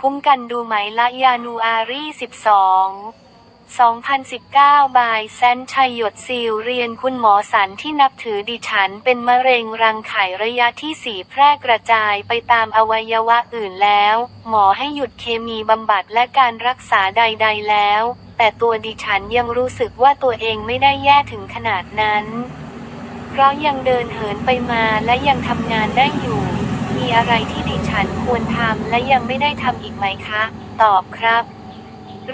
คุ้มกันดูไหมละยานูอารี12 2019 บายแซนชัยหยดซิลเรียนคุณหมอสันที่นับถือดิฉันเป็นมะเร็งรังไข่ระยะที่สี่แพร่กระจายไปตามอวัยวะอื่นแล้ว หมอให้หยุดเคมีบำบัดและการรักษาใด ๆ แล้ว แต่ตัวดิฉันยังรู้สึกว่าตัวเองไม่ได้แย่ถึงขนาดนั้น เพราะยังเดินเหินไปมาและยังทำงานได้อยู่ มีอะไรที่ดิ ฉันควรทำและยังไม่ได้ทำอีกไหมคะ ตอบครับ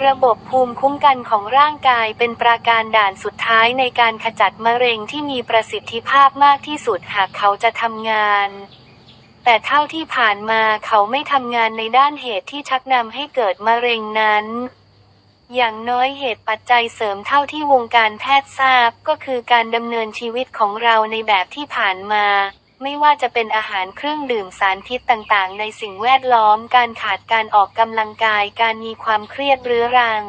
ระบบภูมิคุ้มกันของร่างกายเป็นปราการด่านสุดท้ายในการขจัดมะเร็งที่มีประสิทธิภาพมากที่สุดหากเขาจะทำงาน แต่เท่าที่ผ่านมาเขาไม่ทำงานในด้านเหตุที่ชักนำให้เกิดมะเร็งนั้นอย่างน้อยเหตุปัจจัยเสริมเท่าที่วงการแพทย์ทราบก็คือการดำเนินชีวิตของเราในแบบที่ผ่านมา ไม่ว่าจะเป็นอาหารเครื่องดื่มสารพิษต่างๆ ในสิ่งแวดล้อม การขาดการออกกำลังกาย การมีความเครียดเรื้อรัง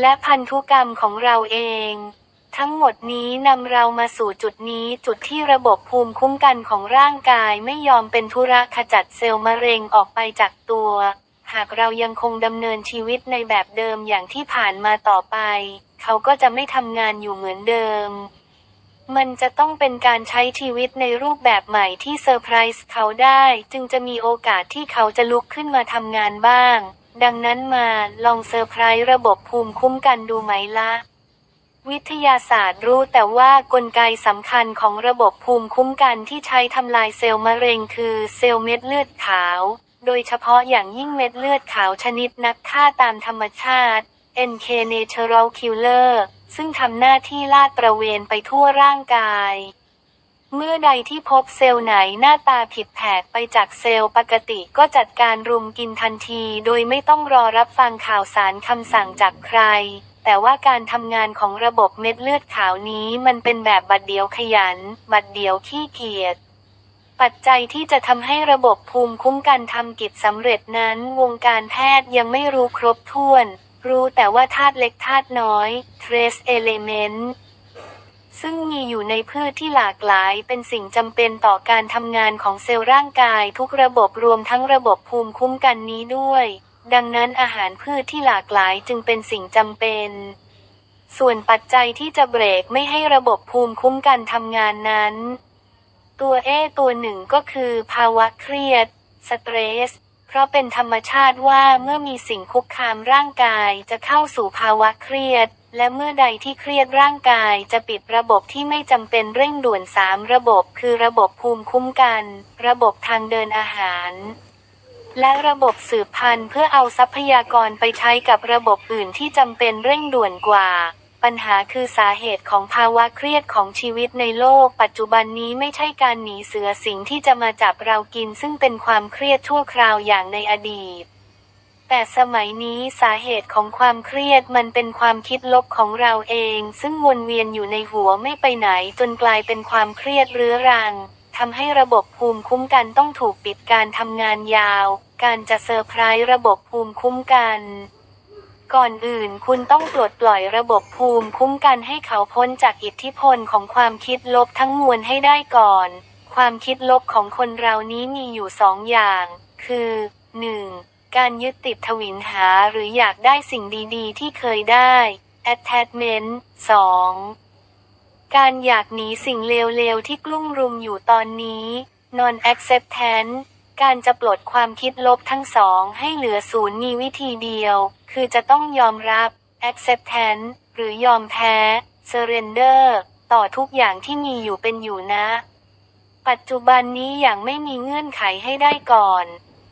และพันธุกรรมของเราเอง ทั้งหมดนี้นำเรามาสู่จุดนี้จุดที่ระบบภูมิคุ้มกันของร่างกายไม่ยอมเป็นธุระขจัดเซลล์มะเร็งออกไปจากตัว หากเรายังคงดำเนินชีวิตในแบบเดิมอย่างที่ผ่านมาต่อไป เขาก็จะไม่ทำงานอยู่เหมือนเดิม มันจะต้องเป็นการใช้ชีวิตในรูปแบบใหม่ที่เซอร์ไพรส์เขาได้ จึงจะมีโอกาสที่เขาจะลุกขึ้นมาทำงานบ้าง ดังนั้นมาลองเซอร์ไพรส์ระบบภูมิคุ้มกันดูไหมล่ะ วิทยาศาสตร์รู้แต่ว่ากลไกสำคัญของระบบภูมิคุ้มกันที่ใช้ทำลายเซลล์มะเร็งคือเซลล์เม็ดเลือดขาว โดยเฉพาะอย่างยิ่งเม็ดเลือดขาวชนิดนักฆ่าตามธรรมชาติ NK Natural Killer ซึ่งทำหน้าที่ลาดตระเวนไปทั่วร่างกาย เมื่อใดที่พบเซลล์ไหนหน้าตาผิดแผกไปจากเซลล์ปกติก็จัดการรุมกินทันที โดยไม่ต้องรอรับฟังข่าวสารคำสั่งจากใคร แต่ว่าการทำงานของระบบเม็ดเลือดขาวนี้มันเป็นแบบบัดเดียวขยัน บัดเดียวขี้เกียจปัจจัยที่จะทำให้ระบบภูมิคุ้มกันทำกิจสำเร็จนั้น วงการแพทย์ยังไม่รู้ครบถ้วน รู้แต่ว่าธาตุเล็กธาตุน้อย trace element ซึ่งมีอยู่ในพืชที่หลากหลายเป็นสิ่งจำเป็นต่อการทำงานของเซลล์ร่างกายทุกระบบรวมทั้งระบบภูมิคุ้มกันนี้ด้วย ดังนั้นอาหารพืชที่หลากหลายจึงเป็นสิ่งจำเป็น ส่วนปัจจัยที่จะเบรกไม่ให้ระบบภูมิคุ้มกันทำงานนั้น ตัวเอตัวหนึ่งก็คือภาวะเครียดสเตรส เพราะเป็นธรรมชาติว่าเมื่อมีสิ่งคุกคามร่างกายจะเข้าสู่ภาวะเครียด และเมื่อใดที่เครียดร่างกายจะปิดระบบที่ไม่จำเป็นเร่งด่วนสามระบบ คือระบบภูมิคุ้มกัน ระบบทางเดินอาหาร และระบบสืบพันธุ์เพื่อเอาทรัพยากรไปใช้กับระบบอื่นที่จำเป็นเร่งด่วนกว่า ปัญหาคือสาเหตุของภาวะเครียดของชีวิตในโลก ปัจจุบันนี้ไม่ใช่การหนีเสือสิงที่จะมาจับเรากิน ซึ่งเป็นความเครียดชั่วคราวอย่างในอดีต แต่สมัยนี้สาเหตุของความเครียดมันเป็นความคิดลบของเราเอง ซึ่งวนเวียนอยู่ในหัวไม่ไปไหน จนกลายเป็นความเครียดเรื้อรังทำให้ระบบภูมิคุ้มกันต้องถูกปิดการทำงานยาว การจะเซอร์ไพรส์ระบบภูมิคุ้มกัน ก่อนอื่นคุณต้องปลดปล่อยระบบภูมิคุ้มกันให้เขาพ้นจากอิทธิพลของความคิดลบทั้งมวลให้ได้ก่อน ความคิดลบของคนเรานี้มีอยู่สองอย่าง คือ 1. การยึดติดทวินหาหรืออยากได้สิ่งดีๆ ที่เคยได้ attachment 2. การอยากหนีสิ่งเลวๆ ที่กลุ่มรุมอยู่ตอนนี้ non acceptance การจะปลดความคิดลบทั้งสองให้เหลือศูนย์มีวิธีเดียว คือจะต้องยอมรับ acceptance หรือยอมแพ้ surrender ต่อทุกอย่างที่มีอยู่เป็นอยู่นะ ปัจจุบันนี้อย่างไม่มีเงื่อนไขให้ได้ก่อน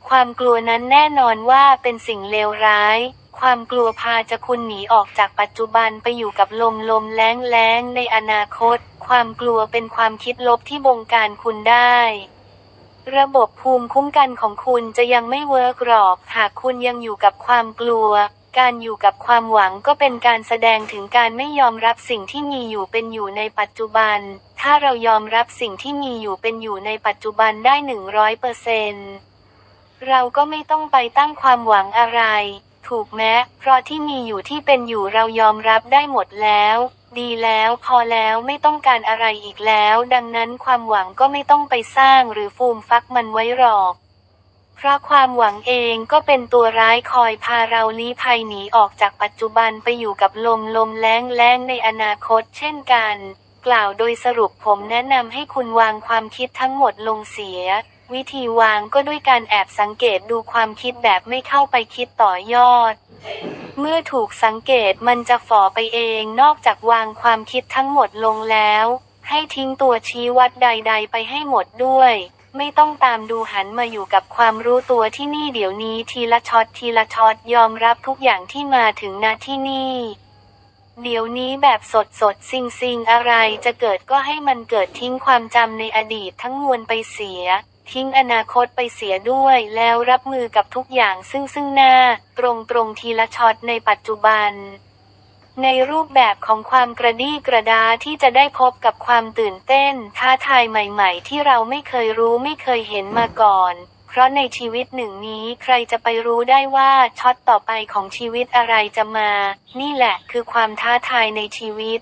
ความกลัวนั้นแน่นอนว่าเป็นสิ่งเลวร้าย ความกลัวพาจะคุณหนีออกจากปัจจุบันไปอยู่กับลมลมแล้งแล้งในอนาคต ความกลัวเป็นความคิดลบที่บงการคุณได้ระบบภูมิคุ้มกันของคุณจะยังไม่เวิร์กหรอก หากคุณยังอยู่กับความกลัว การอยู่กับความหวังก็เป็นการแสดงถึงการไม่ยอมรับสิ่งที่มีอยู่เป็นอยู่ในปัจจุบัน ถ้าเรายอมรับสิ่งที่มีอยู่เป็นอยู่ในปัจจุบันได้หนึ่งร้อยเปอร์เซนเราก็ไม่ต้องไปตั้งความหวังอะไร ถูกไหมเพราะที่มีอยู่ที่เป็นอยู่เรายอมรับได้หมดแล้ว ดีแล้วพอแล้วไม่ต้องการอะไรอีกแล้ว ดังนั้นความหวังก็ไม่ต้องไปสร้างหรือฟูมฟักมันไว้หรอก เพราะความหวังเองก็เป็นตัวร้ายคอยพาเราลี้ภัยหนีออกจากปัจจุบันไปอยู่กับลมลมแล้งแล้งในอนาคตเช่นกัน กล่าวโดยสรุปผมแนะนำให้คุณวางความคิดทั้งหมดลงเสีย วิธีวางก็ด้วยการแอบสังเกตดูความคิดแบบไม่เข้าไปคิดต่อยอด เมื่อถูกสังเกตมันจะฝ่อไปเองนอกจากวางความคิดทั้งหมดลงแล้ว ให้ทิ้งตัวชี้วัดใด ๆ ไปให้หมดด้วย ไม่ต้องตามดูหันมาอยู่กับความรู้ตัวที่นี่เดี๋ยวนี้ทีละช็อตทีละช็อตยอมรับทุกอย่างที่มาถึงณที่นี่เดี๋ยวนี้แบบสดสดซิงซิงอะไรจะเกิดก็ให้มันเกิดทิ้งความจำในอดีตทั้งมวลไปเสีย ทิ้งอนาคตไปเสียด้วยแล้วรับมือกับทุกอย่างซึ่งซึ่งหน้า ตรงตรงทีละช็อตในปัจจุบัน ในรูปแบบของความกระดี้กระดาที่จะได้พบกับความตื่นเต้น ท้าทายใหม่ๆ ที่เราไม่เคยรู้ไม่เคยเห็นมาก่อน เพราะในชีวิตหนึ่งนี้ใครจะไปรู้ได้ว่าช็อตต่อไปของชีวิตอะไรจะมา นี่แหละคือความท้าทายในชีวิต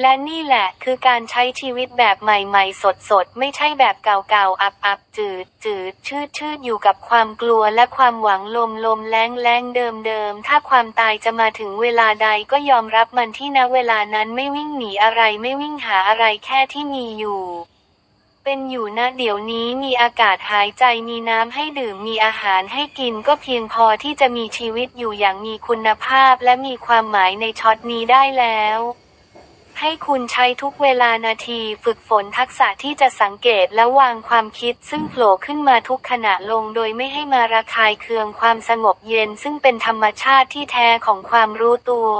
และนี่แหละคือการใช้ชีวิตแบบใหม่ๆ สดๆ ไม่ใช่แบบเก่าๆ อับๆ จืดจืดชืดชืดอยู่กับความกลัวและความหวังลมลมแรงแรงเดิมเดิมถ้าความตายจะมาถึงเวลาใดก็ยอมรับมันที่ณเวลานั้นไม่วิ่งหนีอะไรไม่วิ่งหาอะไรแค่ที่มีอยู่เป็นอยู่นะเดี๋ยวนี้มีอากาศหายใจมีน้ำให้ดื่มมีอาหารให้กินก็เพียงพอที่จะมีชีวิตอยู่อย่างมีคุณภาพและมีความหมายในช็อตนี้ได้แล้ว ให้คุณใช้ทุกเวลานาทีฝึกฝนทักษะที่จะสังเกตและวางความคิดซึ่งโผล่ขึ้นมาทุกขณะลงโดยไม่ให้มาระคายเคืองความสงบเย็นซึ่งเป็นธรรมชาติที่แท้ของความรู้ตัว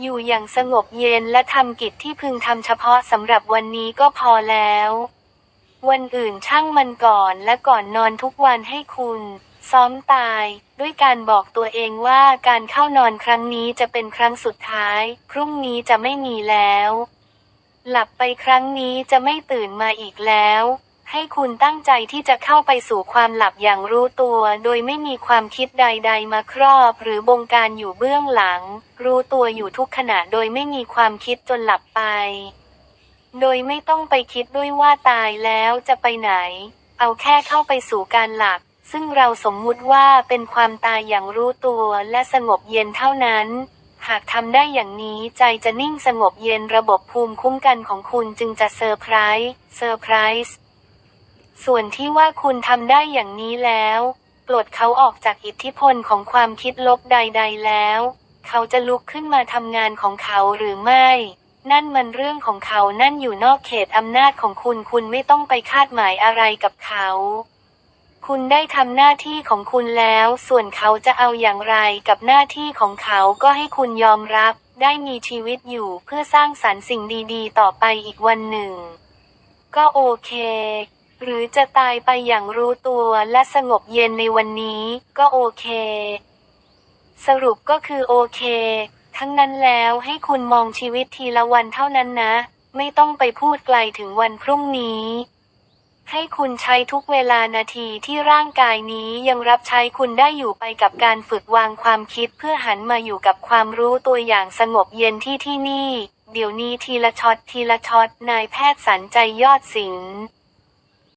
อยู่อย่างสงบเย็นและทำกิจที่พึงทำเฉพาะสำหรับวันนี้ก็พอแล้ว วันอื่นช่างมันก่อนและก่อนนอนทุกวันให้คุณ ซ้อมตาย ด้วยการบอกตัวเองว่าการเข้านอนครั้งนี้จะเป็นครั้งสุดท้าย พรุ่งนี้จะไม่มีแล้ว หลับไปครั้งนี้จะไม่ตื่นมาอีกแล้ว ให้คุณตั้งใจที่จะเข้าไปสู่ความหลับอย่างรู้ตัว โดยไม่มีความคิดใด ๆ มาครอบ หรือบงการอยู่เบื้องหลัง รู้ตัวอยู่ทุกขณะโดยไม่มีความคิดจนหลับไป โดยไม่ต้องไปคิดด้วยว่าตายแล้วจะไปไหน เอาแค่เข้าไปสู่การหลับ ซึ่งเราสมมุติว่าเป็นความตายอย่างรู้ตัวและสงบเย็นเท่านั้น หากทำได้อย่างนี้ใจจะนิ่งสงบเย็นระบบภูมิคุ้มกันของคุณจึงจะเซอร์ไพรส์เซอร์ไพรส์ส่วนที่ว่าคุณทำได้อย่างนี้แล้วปลดเขาออกจากอิทธิพลของความคิดลบใด ๆ แล้ว เขาจะลุกขึ้นมาทำงานของเขาหรือไม่ นั่นมันเรื่องของเขานั่นอยู่นอกเขตอำนาจของคุณคุณไม่ต้องไปคาดหมายอะไรกับเขา คุณได้ทำหน้าที่ของคุณแล้ว ส่วนเขาจะเอาอย่างไรกับหน้าที่ของเขาก็ให้คุณยอมรับ ได้มีชีวิตอยู่เพื่อสร้างสรรค์สิ่งดีๆ ต่อไปอีกวันหนึ่ง ก็โอเค หรือจะตายไปอย่างรู้ตัวและสงบเย็นในวันนี้ ก็โอเค สรุปก็คือโอเค ทั้งนั้นแล้วให้คุณมองชีวิตทีละวันเท่านั้นนะ ไม่ต้องไปพูดไกลถึงวันพรุ่งนี้ ให้คุณใช้ทุกเวลานาทีที่ร่างกายนี้ยังรับใช้คุณได้อยู่ไปกับการฝึกวางความคิดเพื่อหันมาอยู่กับความรู้ตัวอย่างสงบเย็นที่ที่นี่ เดี๋ยวนี้ทีละช็อตทีละช็อตนายแพทย์สันใจยอดศิลป์